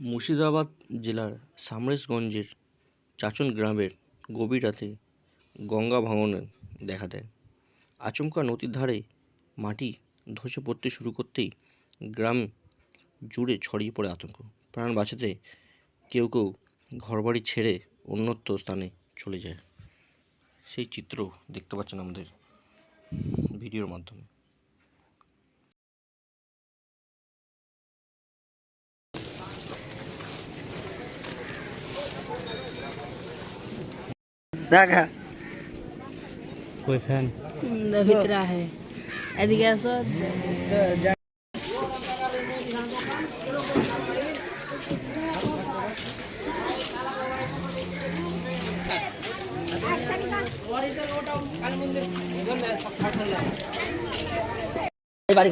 মুর্শিদাবাদ জেলার সামরেশগঞ্জের চাচন গ্রামের গভীর রাতে গঙ্গা ভাঙনের দেখা দেয়। আচমকা নদীর ধারে মাটি ধসে পড়তে শুরু করতেই গ্রাম জুড়ে ছড়িয়ে পড়ে আতঙ্ক। প্রাণ বাঁচাতে কেউ কেউ ঘরবাড়ি ছেড়ে অন্যত্র স্থানে চলে যায়। সেই চিত্র দেখতে পাচ্ছেন আমাদের ভিডিওর মাধ্যমে। দেখা। কই ফ্যান? ভিতরে আছে এদিকে আসো। বাড়ি